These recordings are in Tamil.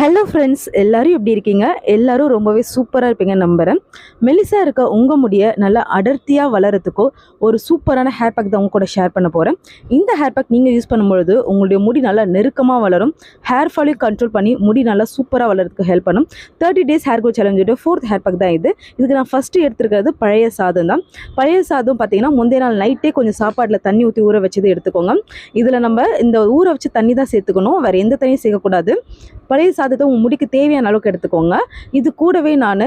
ஹலோ ஃப்ரெண்ட்ஸ் எல்லோரும் எப்படி இருக்கீங்க? எல்லோரும் ரொம்பவே சூப்பராக இருப்பீங்க நம்புகிறேன் மெலிசாக இருக்க உங்கள் முடியை நல்லா அடர்த்தியாக வளரத்துக்கோ ஒரு சூப்பரான ஹேர் பேக் தான் உங்க கூட ஷேர் பண்ண போகிறேன் இந்த ஹேர் பேக் நீங்கள் யூஸ் பண்ணும்பொழுது உங்களுடைய முடி நல்லா நெருக்கமாக வளரும். ஹேர் ஃபாலையும் கண்ட்ரோல் பண்ணி முடி நல்லா சூப்பராக வளரத்துக்கு ஹெல்ப் பண்ணும். தேர்ட்டி டேஸ் ஹேர் க்ரோ சேலஞ்சோட ஃபோர்த் ஹேர் பேக் தான் இது. இதுக்கு நான் ஃபஸ்ட்டு எடுத்துருக்கிறது பழைய சாதம் தான். பழைய சாதம் பார்த்தீங்கன்னா முந்தைய நாள் நைட்டே கொஞ்சம் சாப்பாட்டில் தண்ணி ஊற்றி ஊற வச்சது எடுத்துக்கோங்க. இதில் நம்ம இந்த ஊற வச்சு தண்ணி தான் சேர்த்துக்கணும். வேறு எந்த தண்ணியும் சேர்க்கக்கூடாது. பழைய சாதம் சாதத்தை உங்கள் முடிக்கு தேவையான அளவுக்கு எடுத்துக்கோங்க. இது கூடவே நான்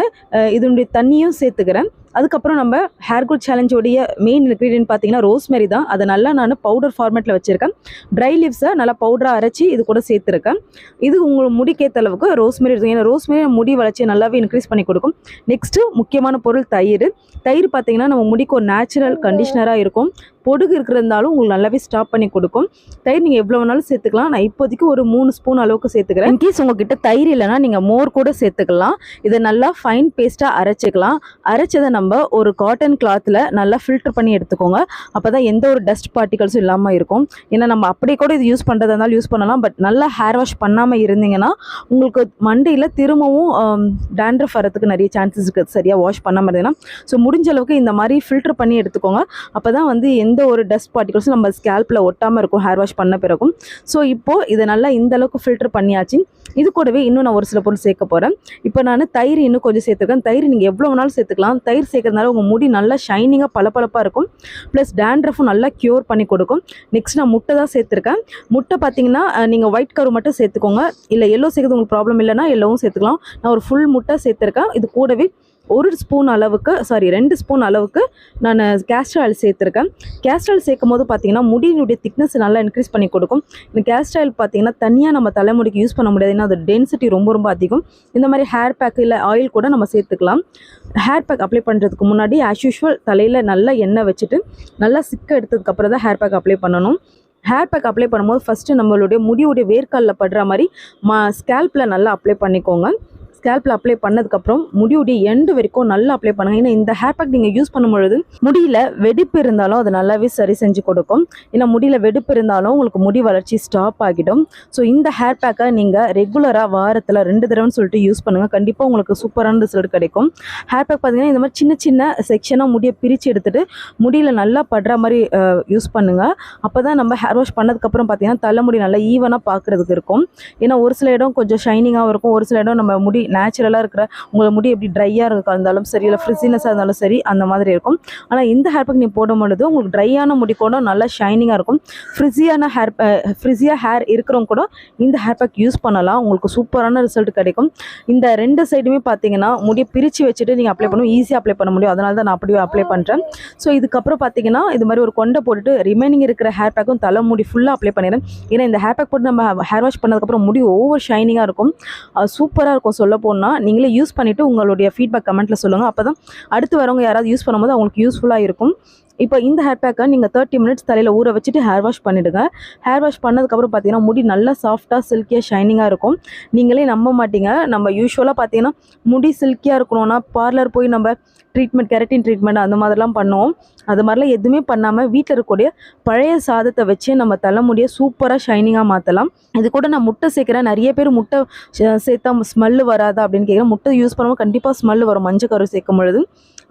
இதனுடைய தண்ணியும் சேர்த்துக்கிறேன். அதுக்கப்புறம் நம்ம ஹேர் குட் சேலஞ்சோடைய மெயின் இன்க்ரீடியன்ட் பார்த்தீங்கன்னா ரோஸ்மெரி தான். அதை நல்லா நான் பவுடர் ஃபார்மேட்டில் வச்சுருக்கேன். ட்ரை லீவ்ஸை நல்லா பவுடராக அரைச்சி இது கூட சேர்த்துருக்கேன். இது உங்கள் முடிக்கேற்ற அளவுக்கு ரோஸ்மெரி இருக்கும். ஏன்னா ரோஸ்மெரி முடி வளர்ச்சியை நல்லாவே இன்க்ரீஸ் பண்ணி கொடுக்கும். நெக்ஸ்ட்டு முக்கியமான பொருள் தயிர். தயிர் பார்த்தீங்கன்னா நம்ம முடிக்கு ஒரு நேச்சுரல் கண்டிஷனராக இருக்கும். பொடுகு இருக்கிறதாலும் உங்களுக்கு நல்லாவே ஸ்டாப் பண்ணி கொடுக்கும். தயிர் நீங்கள் எவ்வளோ வேணாலும் சேர்த்துக்கலாம். நான் இப்போதைக்கு ஒரு மூணு ஸ்பூன் அளவுக்கு சேர்த்துக்கிறேன். இன்கேஸ் உங்ககிட்ட தயிர் இல்லைன்னா நீங்கள் மோர் கூட சேர்த்துக்கலாம். இதை நல்லா ஃபைன் பேஸ்ட்டாக அரைச்சிக்கலாம். அரைச்சதை நம்ம நம்ம ஒரு காட்டன் கிளாத்தில் நல்லா ஃபில்டர் பண்ணி எடுத்துக்கோங்க. அப்போ தான் எந்த ஒரு டஸ்ட் பார்ட்டிகல்ஸும் இல்லாமல் இருக்கும். ஏன்னா நம்ம அப்படியே கூட இது யூஸ் பண்ணுறதா இருந்தாலும் யூஸ் பண்ணலாம். பட் நல்லா ஹேர் வாஷ் பண்ணாமல் இருந்தீங்கன்னா உங்களுக்கு மண்டையில் திரும்பவும் டேண்ட்ரஃப் வரதுக்கு நிறைய சான்சஸ் இருக்குது சரியாக வாஷ் பண்ணாமல் இருந்தீங்கன்னா. ஸோ முடிஞ்ச அளவுக்கு இந்த மாதிரி ஃபில்டர் பண்ணி எடுத்துக்கோங்க. அப்போ தான் வந்து எந்த ஒரு டஸ்ட் பார்ட்டிகல்ஸும் நம்ம ஸ்கேல்பில் ஒட்டாமல் இருக்கும் ஹேர் வாஷ் பண்ண பிறகும். ஸோ இப்போது இதை நல்லா இந்த அளவுக்கு ஃபில்டர் பண்ணியாச்சு. இது கூடவே இன்னும் நான் ஒரு சில பொருள் சேர்க்க போகிறேன் இப்போ நான் தயிர் இன்னும் கொஞ்சம் சேர்த்துருக்கேன். தயிர் நீங்கள் எவ்வளோ வேணாலும் சேர்த்துக்கலாம். தயிர் சேர்க்கறதுனால உங்கள் முடி நல்லா ஷைனிங்காக பளபளப்பாக இருக்கும். ப்ளஸ் டேண்ட்ரஃபும் நல்லா க்யூர் பண்ணி கொடுக்கும். நெக்ஸ்ட் நான் முட்டை தான் சேர்த்துருக்கேன். முட்டை பார்த்தீங்கன்னா நீங்கள் ஒயிட் கரு மட்டும் சேர்த்துக்கோங்க. இல்லை எல்லோ சேர்க்கறது உங்களுக்கு ப்ராப்ளம் இல்லைனா எல்லோவும் சேர்த்துக்கலாம். நான் ஒரு ஃபுல் முட்டை சேர்த்துருக்கேன். இது கூடவே ஒரு ஸ்பூன் அளவுக்கு சாரி ரெண்டு ஸ்பூன் அளவுக்கு நான் கேஸ்ட்ராயில் ஆயில் சேர்த்துருக்கேன். கேஸ்ட்ராயில் சேர்க்கும் போது பார்த்திங்கன்னா முடியினுடைய திக்னஸ் நல்லா இன்க்ரீஸ் பண்ணி கொடுக்கும். இந்த கேஸ்ட்ராயில் ஆயில் பார்த்தீங்கன்னா தனியாக நம்ம தலைமுடிக்கு யூஸ் பண்ண முடியாது. ஏன்னா அது டென்சிட்டி ரொம்ப ரொம்ப அதிகம். இந்த மாதிரி ஹேர் பேக் இல்லை ஆயில் கூட நம்ம சேர்த்துக்கலாம். ஹேர் பேக் அப்ளை பண்ணுறதுக்கு முன்னாடி ஆஸ் யூஷுவல் தலையில் நல்லா எண்ணெய் வச்சுட்டு நல்லா சிக்க எடுத்ததுக்கப்புறம் தான் ஹேர் பேக் அப்ளை பண்ணணும். ஹேர் பேக் அப்ளை பண்ணும்போது ஃபஸ்ட்டு நம்மளுடைய முடியுடைய வேர்க்காலில் படுற மாதிரி மா ஸ்கேல்பில் நல்லா அப்ளை பண்ணிக்கோங்க. ஸ்கேல்பில் அப்ளை பண்ணதுக்கப்புறம் முடியுடைய எண்டு வரைக்கும் நல்லா அப்ளை பண்ணுங்க. ஏன்னா இந்த ஹேர் பேக் நீங்கள் யூஸ் பண்ணும்பொழுது முடியில் வெடிப்பு இருந்தாலும் அது நல்லாவே சரி செஞ்சு கொடுக்கும். ஏன்னா முடியில் வெடிப்பு இருந்தாலும் உங்களுக்கு முடி வளர்ச்சி ஸ்டாப் ஆகிடும். ஸோ இந்த ஹேர் பேக்கை நீங்கள் ரெகுலராக வாரத்தில் ரெண்டு தடவைன்னு சொல்லிட்டு யூஸ் பண்ணுங்கள் கண்டிப்பாக உங்களுக்கு சூப்பரான ரிசல்ட் கிடைக்கும். ஹேர் பேக் பார்த்தீங்கன்னா இந்த மாதிரி சின்ன சின்ன செக்ஷனாக முடியை பிரித்து எடுத்துகிட்டு முடியில் நல்லா படுற மாதிரி யூஸ் பண்ணுங்கள் அப்போ தான் நம்ம ஹேர் வாஷ் பண்ணதுக்கப்புறம் பார்த்தீங்கன்னா தலைமுடி நல்லா ஈவனாக பார்க்குறதுக்கு இருக்கும். ஏன்னா ஒரு சில இடம் கொஞ்சம் ஷைனிங்காகவும் இருக்கும். ஒரு சில இடம் நம்ம முடி நேச்சுரலாக இருக்கிற உங்களை முடி எப்படி ட்ரையாக இருக்கா இருந்தாலும் சரி இல்லை ஃப்ரிஸினஸாக இருந்தாலும் சரி அந்த மாதிரி இருக்கும். ஆனால் இந்த ஹேர் பேக் நீ போடும் பொழுது உங்களுக்கு ட்ரையான முடி கூட நல்லா ஷைனிங்காக இருக்கும். ஃப்ரிஸியான ஹேர் ஃப்ரிஸியாக ஹேர் இருக்கிறவங்க கூட இந்த ஹேர் பேக் யூஸ் பண்ணலாம். உங்களுக்கு சூப்பரான ரிசல்ட் கிடைக்கும். இந்த ரெண்டு சைடுமே பார்த்தீங்கன்னா முடியை பிரித்து வச்சுட்டு நீங்கள் அப்ளை பண்ணும் ஈஸியாக அப்ளை பண்ண முடியும். அதனால தான் நான் அப்படியே அப்ளை பண்ணுறேன் ஸோ இதுக்கப்புறம் பார்த்தீங்கன்னா இது மாதிரி ஒரு கொண்டை போட்டுட்டு ரிமைனிங் இருக்கிற ஹேர் பேக்கும் தலை முடி ஃபுல்லாக அப்ளை பண்ணிடுறேன். ஏன்னா இந்த ஹேர் பேக் போட்டு நம்ம ஹேர் வாஷ் பண்ணதுக்கப்புறம் முடி ஓவர் ஷைனிங்காக இருக்கும். சூப்பராக இருக்கும். சொல்ல போனால் நீங்களே யூஸ் பண்ணிவிட்டு உங்களுடைய ஃபீட்பேக் கமெண்ட்டில் சொல்லுங்கள் அப்போ தான் அடுத்து வரவங்க யாராவது யூஸ் பண்ணும்போது அவங்களுக்கு யூஸ்ஃபுல்லாக இருக்கும். இப்போ இந்த ஹேர் பேக்கை நீங்கள் தேர்ட்டி மினிட்ஸ் தலையில் ஊற வச்சுட்டு ஹேர் வாஷ் பண்ணிவிடுங்க ஹேர் வாஷ் பண்ணதுக்கப்புறம் பார்த்தீங்கன்னா முடி நல்லா சாஃப்டாக சில்கியாக ஷைனிங்காக இருக்கும். நீங்களே நம்ப மாட்டீங்க. நம்ம யூஸ்வலாக பார்த்தீங்கன்னா முடி சில்கியாக இருக்கணும்னா பார்லர் போய் நம்ம ட்ரீட்மெண்ட் கெரட்டின் ட்ரீட்மெண்ட் அந்த மாதிரிலாம் பண்ணுவோம். அது மாதிரிலாம் எதுவுமே பண்ணாமல் வீட்டில் இருக்கக்கூடிய பழைய சாதத்தை வச்சு நம்ம தலைமுடியை சூப்பராக ஷைனிங்காக மாற்றலாம் இது கூட நான் முட்டை சேர்க்குறேன். நிறைய பேர் முட்டை சேர்த்தா ஸ்மெல்லு வராதா அப்படின்னு கேட்குறேன். முட்டை யூஸ் பண்ணும்போது கண்டிப்பாக ஸ்மெல் வரும். மஞ்சள் கரு சேர்க்கும் பொழுது.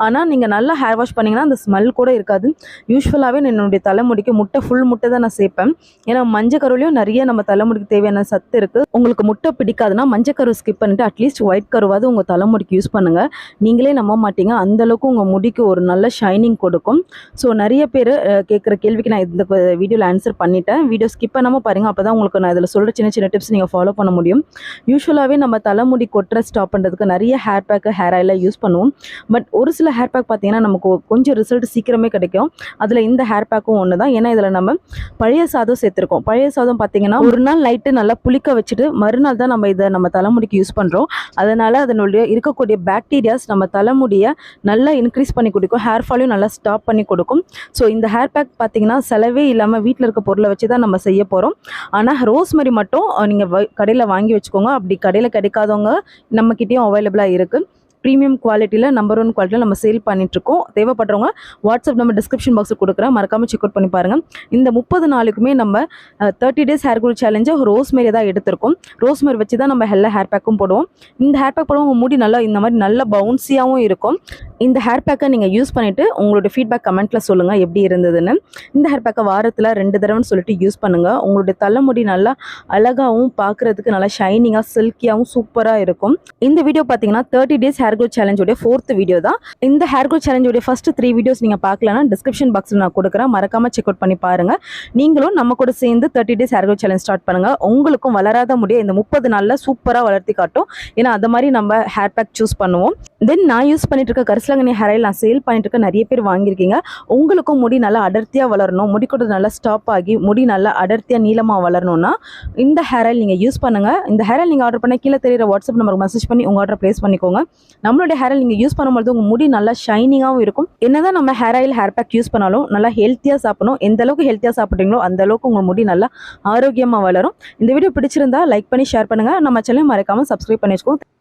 ஆனால் நீங்கள் நல்லா ஹேர் வாஷ் பண்ணிங்கன்னா அந்த ஸ்மெல் கூட இருக்காது. யூஸ்வலாகவே என்னுடைய தலைமுடிக்கு முட்டை ஃபுல் முட்டை தான் நான் சேர்ப்பேன் ஏன்னா மஞ்சள் கருவிலையும் நிறைய நம்ம தலைமுடிக்கு தேவையான சத்து இருக்குது உங்களுக்கு முட்டை பிடிக்காதுன்னா மஞ்சக்கரு ஸ்கிப் பண்ணிட்டு அட்லீஸ்ட் ஒயிட் கருவாவது உங்கள் தலைமுடிக்கு யூஸ் பண்ணுங்கள் நீங்களே நம்ப மாட்டீங்க. அந்தளவுக்கு உங்கள் முடிக்கு ஒரு நல்ல ஷைனிங் கொடுக்கும். ஸோ நிறைய பேர் கேட்குற கேள்விக்கு நான் இந்த வீடியோவில் ஆன்சர் பண்ணிட்டேன். வீடியோ ஸ்கிப் பண்ணாமல் பாருங்கள் அப்போ தான் உங்களுக்கு நான் இதில் சொல்கிற சின்ன சின்ன டிப்ஸ் நீங்கள் ஃபாலோ பண்ண முடியும். யூஸ்வலாகவே நம்ம தலைமுடி கொட்டுற ஸ்டாப் பண்ணுறதுக்கு நிறைய ஹேர் பேக்கு ஹேர் ஆயிலாக யூஸ் பண்ணுவோம். பட் ஒரு சில ஹேர் பேக் பார்த்தீங்கன்னா நமக்கு கொஞ்சம் ரிசல்ட் சீக்கிரமே கிடைக்கும். அதில் இந்த ஹேர் பேக்கும் ஒன்று தான் ஏன்னா இதில் நம்ம பழைய சாதம் சேர்த்துருக்கோம். பழைய சாதம் பார்த்தீங்கன்னா ஒரு நாள் நைட்டு நல்லா புளிக்க வச்சுட்டு மறுநாள் தான் நம்ம இதை நம்ம தலைமுடிக்கு யூஸ் பண்ணுறோம் அதனால் அதனுடைய இருக்கக்கூடிய பாக்டீரியாஸ் நம்ம தலைமுடியை நல்லா இன்க்ரீஸ் பண்ணி கொடுக்கும். ஹேர் ஃபாலையும் நல்லா ஸ்டாப் பண்ணி கொடுக்கும். ஸோ இந்த ஹேர் பேக் பார்த்தீங்கன்னா செலவே இல்லாமல் வீட்டில் இருக்க பொருளை வச்சு தான் நம்ம செய்ய போகிறோம் ஆனால் ரோஸ்மெரி மட்டும் நீங்கள் கடையில் வாங்கி வச்சுக்கோங்க. அப்படி கடையில் கிடைக்காதவங்க நம்மக்கிட்டேயும் அவைலபிளாக இருக்குது ப்ரீமியம் குவாலிட்டியில் நம்பர் ஒன் குவாலிட்டியில் நம்ம சேல் பண்ணிட்டுருக்கோம். தேவைப்படுறவங்க வாட்ஸ்அப் நம்ம டிஸ்கிரிப்ஷன் பாக்ஸில் கொடுக்குறேன். மறக்காமல் செக் அவுட் பண்ணி பாருங்கள் இந்த முப்பது நாளுக்குமே நம்ம தேர்ட்டி டேஸ் ஹேர் குரூப் சேலஞ்சை ரோஸ்மேரி தான் எடுத்திருக்கோம். ரோஸ்மேரி வச்சு தான் நம்ம எல்லா ஹேர் பேக்கும் போடுவோம். இந்த ஹேர் பேக் போடுவோம் உங்கள் முடி நல்லா இந்த மாதிரி நல்ல பவுன்சியாகவும் இருக்கும். இந்த ஹேர் பேக்கை நீங்கள் யூஸ் பண்ணிவிட்டு உங்களோட ஃபீட்பேக் கமெண்ட்டில் சொல்லுங்கள் எப்படி இருந்ததுன்னு. இந்த ஹேர் பேக்கை வாரத்தில் ரெண்டு தடவைன்னு சொல்லிட்டு யூஸ் பண்ணுங்கள் உங்களுடைய தலைமுடி நல்லா அழகாகவும் பார்க்குறதுக்கு நல்லா ஷைனிங்காக சில்கியாகவும் சூப்பராக இருக்கும். இந்த வீடியோ பார்த்தீங்கன்னா thirty days hair hair growth சேலஞ்சோடைய fourth video தான். இந்த ஹேர் க்ரோத் சேலஞ்சோடைய ஃபர்ஸ்ட் த்ரீ வீடியோஸ் நீங்கள் பார்க்கலன்னா டிஸ்கிரிப்ஷன் பாக்ஸில் நான் கொடுக்குறேன். மறக்காமல் செக் அவுட் பண்ணி பாருங்கள் நீங்களும் நம்ம கூட சேர்ந்து thirty days hair growth challenge start பண்ணுங்கள் உங்களுக்கும் வளராத முடிய இந்த முப்பது நாளில் சூப்பராக வளர்த்தி காட்டும். ஏன்னா அது மாதிரி நம்ம ஹேர் பேக் சூஸ் பண்ணுவோம். தென் நான் யூஸ் பண்ணிட்டு இருக்க கரிசலங்கனி ஹேர் ஆயில் நான் சேல் பண்ணிட்டு இருக்க நிறைய பேர் வாங்கியிருக்கீங்க. உங்களுக்கும் முடி நல்லா அடர்த்தியாக வளரணும். முடி கூட நல்லா ஸ்டாப் ஆகி முடி நல்லா அடர்த்தியாக நீளமாக வளரணும்னா இந்த ஹேர் ஆயில் நீங்கள் யூஸ் பண்ணுங்கள் இந்த ஹேர் ஆயில் நீங்கள் ஆர்டர் பண்ண கீழே தெரியுற வாட்ஸ்அப் நம்பருக்கு மெசேஜ் பண்ணி உங்கள் ஆர்டர் ப்ளேஸ் பண்ணிக்கோங்க. நம்மளுடைய ஹேர் ஆயில் நீங்கள் யூஸ் பண்ணும்போது உங்கள் முடி நல்லா ஷைனிங்காகவும் இருக்கும். என்னதான் நம்ம hair oil hair pack use பண்ணாலும் நல்லா ஹெல்த்தியாக சாப்பிடணும். எந்த அளவுக்கு ஹெல்த்தியாக சாப்பிட்றீங்களோ அந்த அளவுக்கு உங்கள் முடி நல்லா ஆரோக்கியமாக வளரும். இந்த வீடியோ பிடிச்சிருந்தா லைக் பண்ணி ஷேர் பண்ணுங்கள் நம்ம சேனல் மறக்காமல் சப்ஸ்கிரைப் பண்ணி வச்சுக்கோங்க.